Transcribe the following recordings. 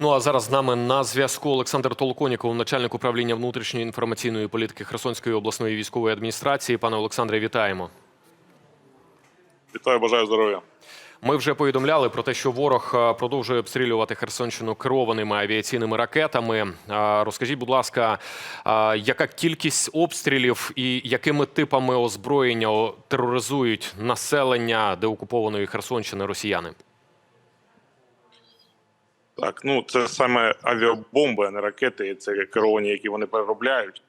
Ну а зараз з нами на зв'язку Олександр Толоконіков, начальник управління внутрішньої інформаційної політики Херсонської обласної військової адміністрації. Пане Олександре, вітаємо. Вітаю, бажаю здоров'я. Ми вже повідомляли про те, що ворог е, продовжує обстрілювати Херсонщину керованими авіаційними ракетами. Розкажіть, будь ласка, яка кількість обстрілів і якими типами озброєння тероризують населення деокупованої Херсонщини росіяни? Так, ну це саме авіабомби, а не ракети. Це керовані, які вони переробляють,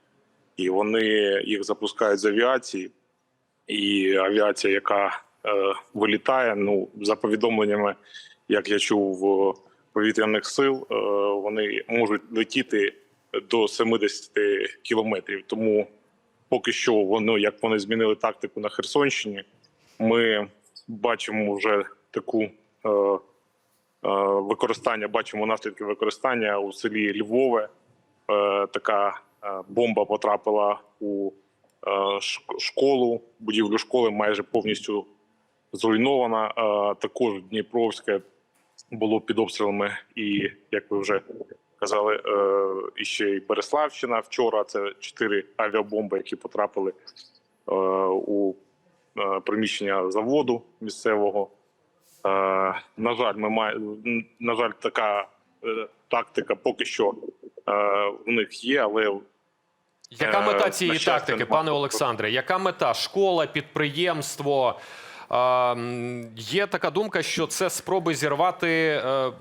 і вони їх запускають з авіації. І авіація, яка е, вилітає, ну за повідомленнями, як я чув повітряних сил, е, вони можуть летіти до 70 кілометрів. Тому поки що воно, як вони змінили тактику на Херсонщині, ми бачимо вже таку. Е, використання, бачимо наслідки використання у селі Львове. Е, Така е, бомба потрапила у е, школу, будівлю школи майже повністю зруйнована. Е, Також Дніпровське було під обстрілами, і як ви вже казали, е, і ще й Береславщина. Вчора це чотири авіабомби, які потрапили е, у е, приміщення заводу місцевого. Е, на жаль, ми маємо на жаль, така е, тактика поки що е, у них є, але Яка Е, мета цієї щастя, тактики, пане Олександре? Яка мета? Школа, підприємство? Є така думка, що це спроби зірвати е,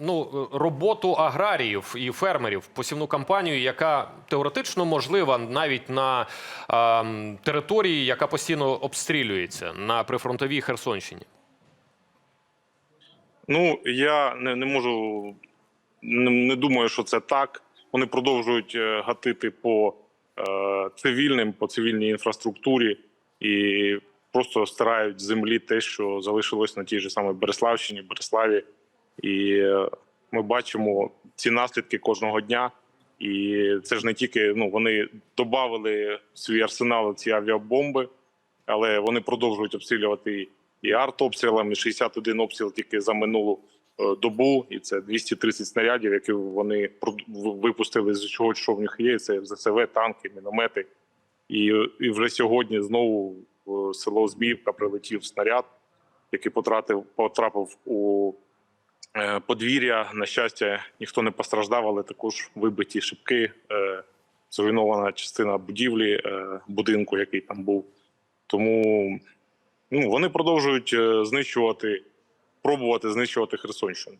ну, роботу аграріїв і фермерів, посівну кампанію, яка теоретично можлива навіть на а, території, яка постійно обстрілюється на прифронтовій Херсонщині. Ну я не, не можу не, не думаю, що це так. Вони продовжують е, гатити по е, цивільним, по цивільній інфраструктурі і просто стирають землі те, що залишилось на тій же самій Береславщині, Береславі. І е, ми бачимо ці наслідки кожного дня. І це ж не тільки ну вони додали свій арсенал ці авіабомби, але вони продовжують обстрілювати і артобстрілами. 61 обстріл тільки за минулу е, добу, і це 230 снарядів, які вони випустили з чого, що в них є. Це ЗСВ, танки, міномети. І, і вже сьогодні знову в село Збіївка прилетів снаряд, який потрапив, потрапив у е, подвір'я. На щастя, ніхто не постраждав, але також вибиті шибки, е, зруйнована частина будівлі, е, будинку, який там був. Тому ну, вони продовжують е, знищувати, пробувати знищувати Херсонщину.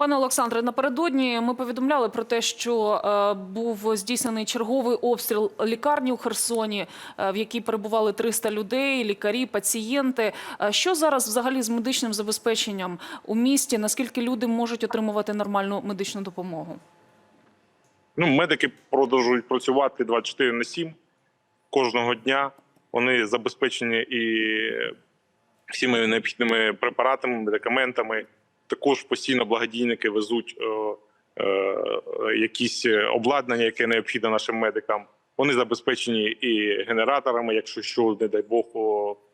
Пане Олександре, напередодні ми повідомляли про те, що е, був здійснений черговий обстріл лікарні у Херсоні, е, в якій перебували 300 людей, лікарі, пацієнти. Е, що зараз взагалі з медичним забезпеченням у місті? Наскільки люди можуть отримувати нормальну медичну допомогу? Ну, медики продовжують працювати 24 на 7 кожного дня. Вони забезпечені і всіми необхідними препаратами, медикаментами. Також постійно благодійники везуть е, е, якісь обладнання, яке необхідне нашим медикам. Вони забезпечені і генераторами, якщо що, не дай Бог,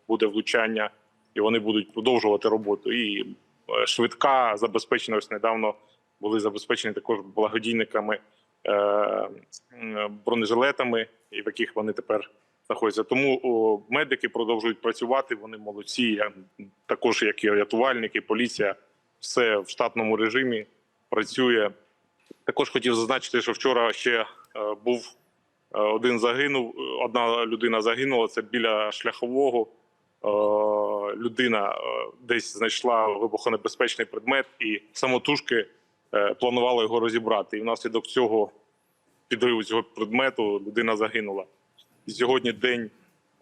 буде влучання, і вони будуть продовжувати роботу. І е, швидка забезпечена ось недавно були забезпечені також благодійниками е, бронежилетами, в яких вони тепер знаходяться. Тому о, медики продовжують працювати. Вони молодці. Також як і рятувальники, поліція, все в штатному режимі працює. Також хотів зазначити, що вчора ще е, був е, один загинув, е, одна людина загинула. Це біля шляхового. Е, людина е, десь знайшла вибухонебезпечний предмет і самотужки е, планувала його розібрати. І внаслідок цього підриву цього предмету людина загинула. Сьогодні день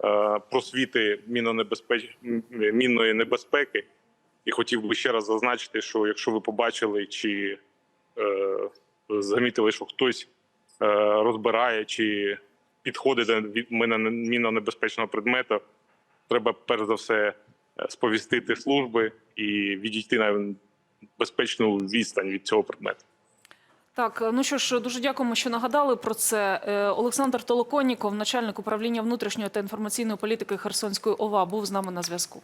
е, просвіти мінонебезпеч... мінної небезпеки. І хотів би ще раз зазначити, що якщо ви побачили чи е, замітили, що хтось е, розбирає чи підходить до мінонебезпечного предмету, треба перш за все е, сповістити служби і відійти на безпечну відстань від цього предмету. Так, ну що ж, дуже дякуємо, що нагадали про це. Е, Олександр Толоконніков, начальник управління внутрішньої та інформаційної політики Херсонської ОВА, був з нами на зв'язку.